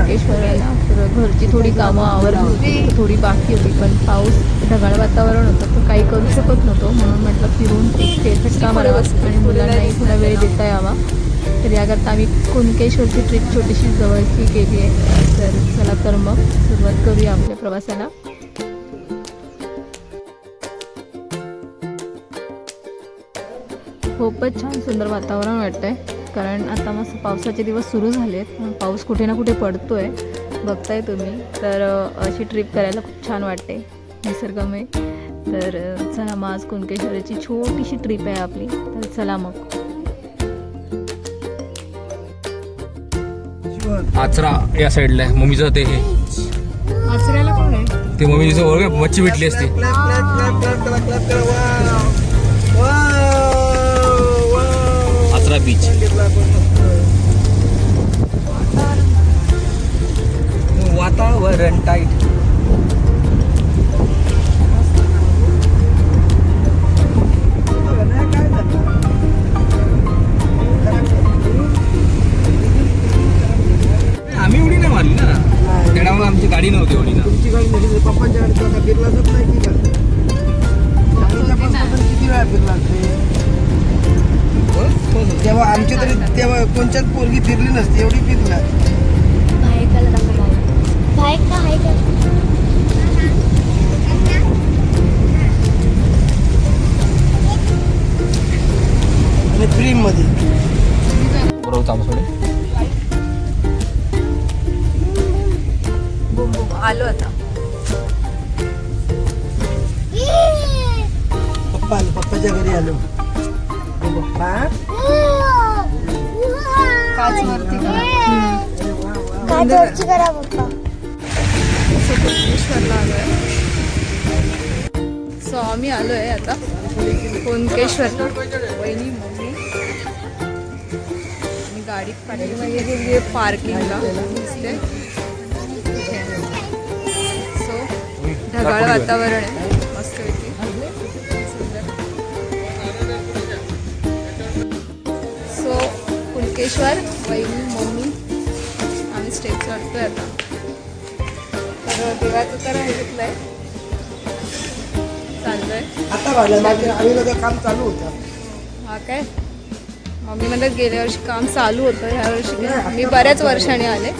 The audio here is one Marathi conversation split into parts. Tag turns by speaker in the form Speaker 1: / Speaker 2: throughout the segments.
Speaker 1: करायला तर घरची थोडी कामं आवरली होती थोडी बाकी होती. पण पाऊस ढगाळ वातावरण होतं तर काही करू शकत नव्हतो. म्हणून म्हटलं फिरून एक काम मारावा आणि मुलांनाही थोडा वेळ देता यावा. तर याकरता आम्ही कुणकेश्वरची ट्रिप छोटीशी जवळची केली आहे. तर चला तर मग सुरुवात करूया आपल्या प्रवासाला. खूपच छान सुंदर वातावरण वाटतंय. कारण आता मस्त पावसाचे दिवस सुरू झाले आहेत पाऊस कुठे ना कुठे पडतोय बघताय तुम्ही तर अशी ट्रिप करायला खूप छान वाटते निसर्गमय तर चला मग आज कुणकेश्वराची छोटीशी ट्रिप आहे आपली तर चला मग
Speaker 2: आचरा या साईडला आहे मम्मीचं ते हे
Speaker 1: आचऱ्याला कोण आहे
Speaker 2: ते मम्मीचं ओळख मच्छी भेटली असती आचरा
Speaker 3: पोरगी फिरली नसती एवढी फिरला आणि प्रीममध्ये.
Speaker 2: बरोबर चालू सोडे.
Speaker 1: बुम बुम आलो आता.
Speaker 3: पप्पा आलो पप्पाच्या घरी आलो. पप्पा
Speaker 4: करा.
Speaker 1: कुणकेश्वरला आलोय सो आम्ही आलोय आता कुणकेश्वरला. वहिनी मम्मी. आणि गाडी पाठीमागे गेली आहे पार्किंगला. दिसते सो ढगाळ वातावरण आहे. कुणकेश्वर वहिनी मम्मी आम्ही स्टेप चढतोय आता. तर देवाचं तर हे
Speaker 3: वाढलं मागे आम्ही लोक काम चालू होतं.
Speaker 1: हा काय? मम्मी म्हणतात गेल्या वर्षी काम चालू होतं. ह्या वर्षी मी बऱ्याच वर्षाने आले.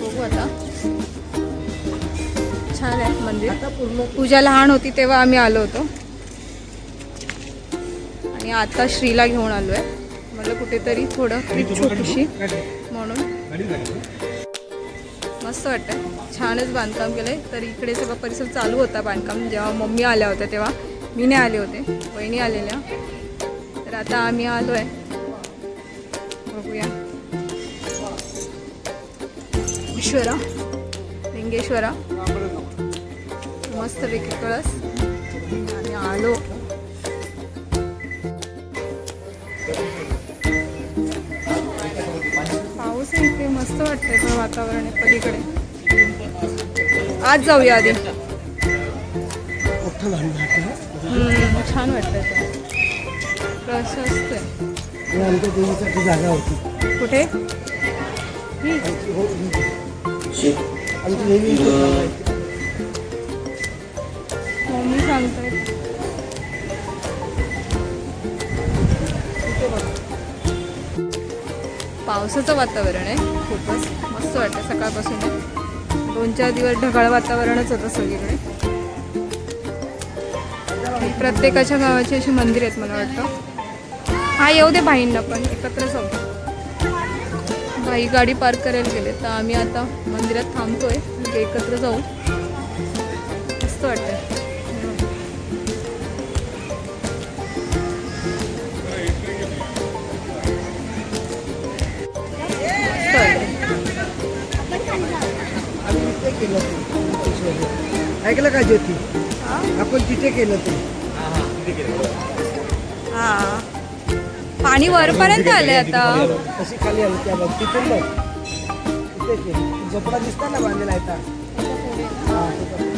Speaker 1: बघू आता. छान आहे मंदिर. पूजा लहान होती तेव्हा आम्ही आलो होतो. आणि आता श्रीला घेऊन आलो आहे मला कुठेतरी थोडं ट्रिप छोटीशी म्हणून. मस्त वाटतं छानच बांधकाम केलं आहे तर इकडे सगळं परिसर चालू होता बांधकाम. जेव्हा मम्मी आल्या होत्या तेव्हा मी नाही आले होते. वहिनी आलेल्या. तर आता आम्ही आलो आहे बघूया. ईश्वरा लिंगेश्वरा. मस्त पैकी कळस आणि आलो. मस्त वाटतंय पण वातावरण आहे पलीकडे. आज जाऊया आधी. छान वाटतंय प्रशस्त आहे
Speaker 3: जागा होती.
Speaker 1: कुठे? ही. मम्मी सांगतायत. पावसाचं वातावरण आहे. खूपच मस्त वाटतं सकाळपासून. दोन चार दिवस ढगाळ वातावरणच होतं सगळीकडे. प्रत्येकाच्या गावाची अशी मंदिर आहेत मला वाटतं. हा येऊ दे भाईंना पण. एकत्र जाऊ भाई गाडी पार्क करायला गेले तर आम्ही आता मंदिरात थांबतोय. म्हणजे एकत्र जाऊ. मस्त
Speaker 3: वाटतं ऐकलं का ज्योती? आपण तिथे केलं ते.
Speaker 1: हा. पाणी वरपर्यंत आलंय आता.
Speaker 3: कशी खाली आली त्या बघ तिथून बघ. तिथे केलं झोपडा दिसता ना बांधलेला आहे आता. हा, तिथं.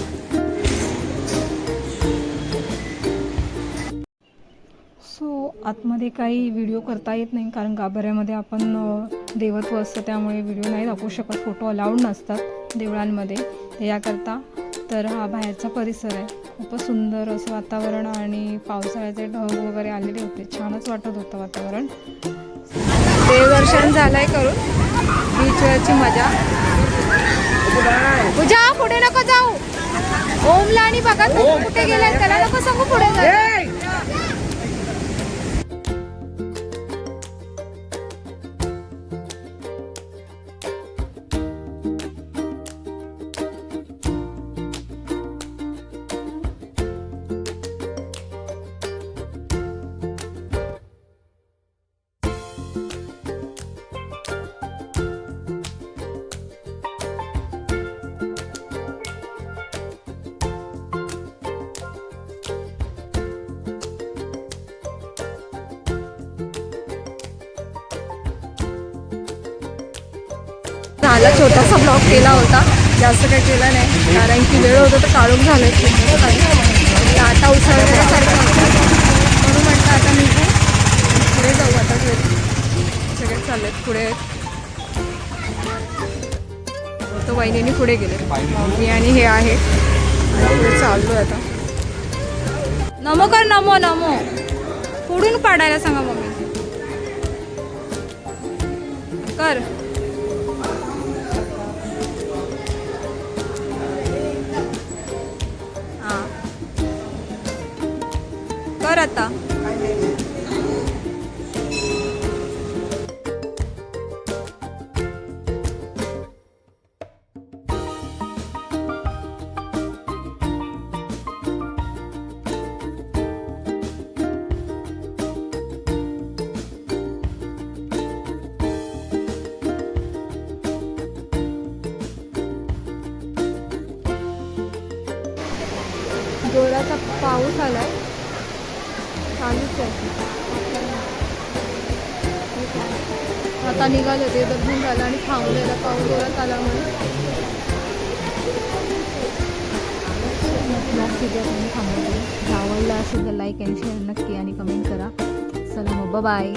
Speaker 1: सो आतमध्ये काही व्हिडिओ करता येत नाही कारण गाभाऱ्यामध्ये आपण अ, देवत्व असतं त्यामुळे व्हिडिओ नाही दाखवू शकत. फोटो अलाउड नसतात देवळांमध्ये. तर याकरता तर हा बाहेरचा परिसर आहे. खूपच सुंदर असं वातावरण आणि पावसाळ्याचे ढग वगैरे आलेले होते. छानच वाटत होतं वातावरण. देवदर्शन आहे करून. बीचवरची मजा. पूजा पुढे नको जाऊ. ओमला आणि बघा तू कुठे गेलाय? त्याला नको सांगू पुढे जाऊ झाला छोटासा ब्लॉग केला होता. जास्त काही केला नाही. कारण की वेळ होतं तर काळोख झालं. खूप आणि आता उसळण्यासारखं म्हणून म्हटलं आता निघू. पुढे जाऊ आता घरी. सगळे चालले पुढे. तो वहिनीने पुढे गेले. मी आणि हे आहे. आणि पुढे चाललो आता. नमो कर नमो नमो. पुढून पाडायला सांगा मम्मी. कर. कर आता. जोराचा पाऊस आलाय. चालूच आहे. आता निघालं ते दर्शन झालं आणि थांबलेला पाऊस जोरात आला म्हणून. तिथे आवडला असेल तर लाईक अँड शेअर नक्की आणि कमेंट करा. चला मग बाय